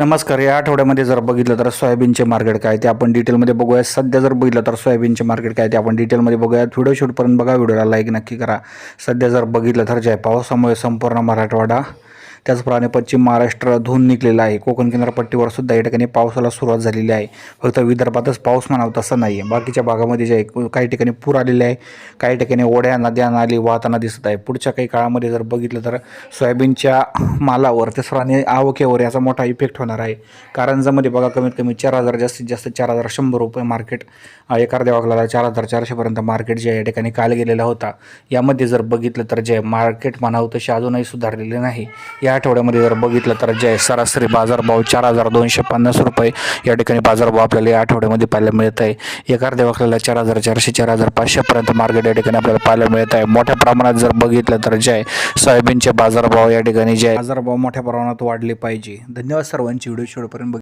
नमस्कार या आठवड्यामध्ये जर बघितलं तर सोयाबीनचे मार्केट काय ते आपण डिटेलमध्ये बघूया. सध्या जर बघितलं तर सोयाबीनचे मार्केट काय ते आपण डिटेलमध्ये बघूयात व्हिडिओ शूटपर्यंत बघा व्हिडिओला लाईक नक्की करा. सध्या जर बघितलं तर जय पावसामुळे संपूर्ण मराठवाडा त्याचप्रमाणे पश्चिम महाराष्ट्र धुवून निघलेला आहे. कोकण किनारपट्टीवर सुद्धा या ठिकाणी पावसाला सुरुवात झालेली आहे. फक्त विदर्भातच पाऊस म्हणावं तसं नाही आहे. बाकीच्या भागामध्ये जे आहे काही ठिकाणी पूर आलेले आहे काही ठिकाणी ओढ्या नद्या नाली वाहताना दिसत आहे. पुढच्या काही काळामध्ये जर बघितलं तर सोयाबीनच्या मालावर त्याचप्रमाणे आवकेवर याचा मोठा इफेक्ट होणार आहे. कारंजामध्ये बघा कमीत कमी चार हजार जास्तीत जास्त चार हजार शंभर रुपये मार्केट एखाद्या अर्ध्या वागला चार हजार चारशेपर्यंत मार्केट जे या ठिकाणी काल गेलेला होता. यामध्ये जर बघितलं तर जे मार्केट म्हणावं तसे अजूनही सुधारलेले नाही. या आठवड्यामध्ये जर बघितलं तर जे सरासरी बाजारभाव चार हजार दोनशे पन्नास रुपये. या ठिकाणी बाजारभाव आपल्याला या आठवड्यामध्ये पाहायला मिळत आहे. एका अर्ध्या वाकल्याला चार हजार चारशे चार हजार पाचशेपर्यंत मार्केट या ठिकाणी आपल्याला पाहायला मिळत आहे. मोठ्या प्रमाणात जर बघितलं तर जे आहे सोयाबीनचे बाजारभाव या ठिकाणी जे बाजारभाव मोठ्या प्रमाणात वाढले पाहिजे. धन्यवाद सर्वांची. व्हिडिओ शेवटपर्यंत